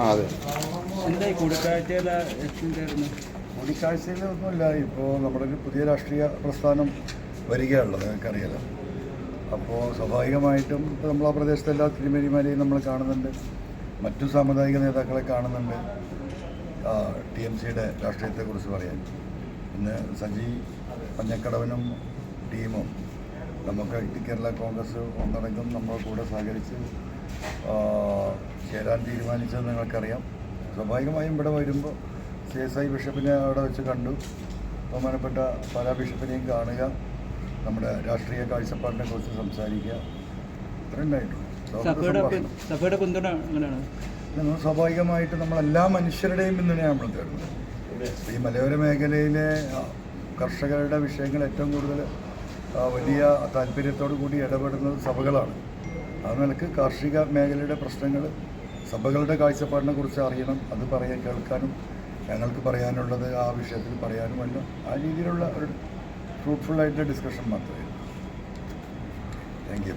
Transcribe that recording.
ആ അതെ എന്തായി കൂടിക്കാഴ്ചയിൽ എത്തിണ്ടായിരുന്നു കൂടിക്കാഴ്ചയിലൊന്നുമില്ല. ഇപ്പോൾ നമ്മുടെ ഒരു പുതിയ രാഷ്ട്രീയ പ്രസ്ഥാനം വരികയുള്ളത് നിങ്ങൾക്കറിയാലോ. അപ്പോൾ സ്വാഭാവികമായിട്ടും ഇപ്പോൾ നമ്മൾ ആ പ്രദേശത്തെ എല്ലാ തിരുമേനിമാരെയും നമ്മൾ കാണുന്നുണ്ട്. മറ്റു സാമുദായിക നേതാക്കളെ കാണുന്നുണ്ട്. ടി എം സിയുടെ രാഷ്ട്രീയത്തെക്കുറിച്ച് പറയാൻ. ഇന്ന് സജി പഞ്ഞക്കടവനും ടീമും നമുക്ക് കേരള കോൺഗ്രസ് ഒന്നടങ്കം നമ്മുടെ കൂടെ സഹകരിച്ച് ചേരാൻ തീരുമാനിച്ചത് നിങ്ങൾക്കറിയാം. സ്വാഭാവികമായും ഇവിടെ വരുമ്പോൾ സി എസ് ഐ ബിഷപ്പിനെ അവിടെ വെച്ച് കണ്ടു. ബഹുമാനപ്പെട്ട പല ബിഷപ്പിനെയും കാണുക നമ്മുടെ രാഷ്ട്രീയ കാഴ്ചപ്പാടിനെ കുറിച്ച് സംസാരിക്കുക. ഇത്ര ഉണ്ടായിട്ടുള്ളൂ. സഭയുടെ സൗഹൃദ പി- സംഭാഷണം. സഭയുടെ പിന്തുണ നമ്മൾ സ്വാഭാവികമായിട്ട് നമ്മൾ എല്ലാ മനുഷ്യരുടെയും പിന്തുണയാണ് നമ്മൾ തേടുന്നത്. ഈ മലയോര മേഖലയിലെ കർഷകരുടെ വിഷയങ്ങൾ ഏറ്റവും കൂടുതൽ വലിയ താല്പര്യത്തോടു കൂടി ഇടപെടുന്നത് സഭകളാണ്. ആ നിലയ്ക്ക് കാർഷിക മേഖലയുടെ പ്രശ്നങ്ങൾ സഭകളുടെ കാഴ്ചപ്പാടിനെ കുറിച്ച് അറിയണം അത് പറയാൻ കേൾക്കാനും ഞങ്ങൾക്ക് പറയാനുള്ളത് ആ വിഷയത്തിൽ പറയാനും എല്ലാം ആ രീതിയിലുള്ള ഒരു ഫ്രൂട്ട്ഫുള്ളായിട്ടുള്ള ഡിസ്കഷൻ മാത്രമേ താങ്ക് യു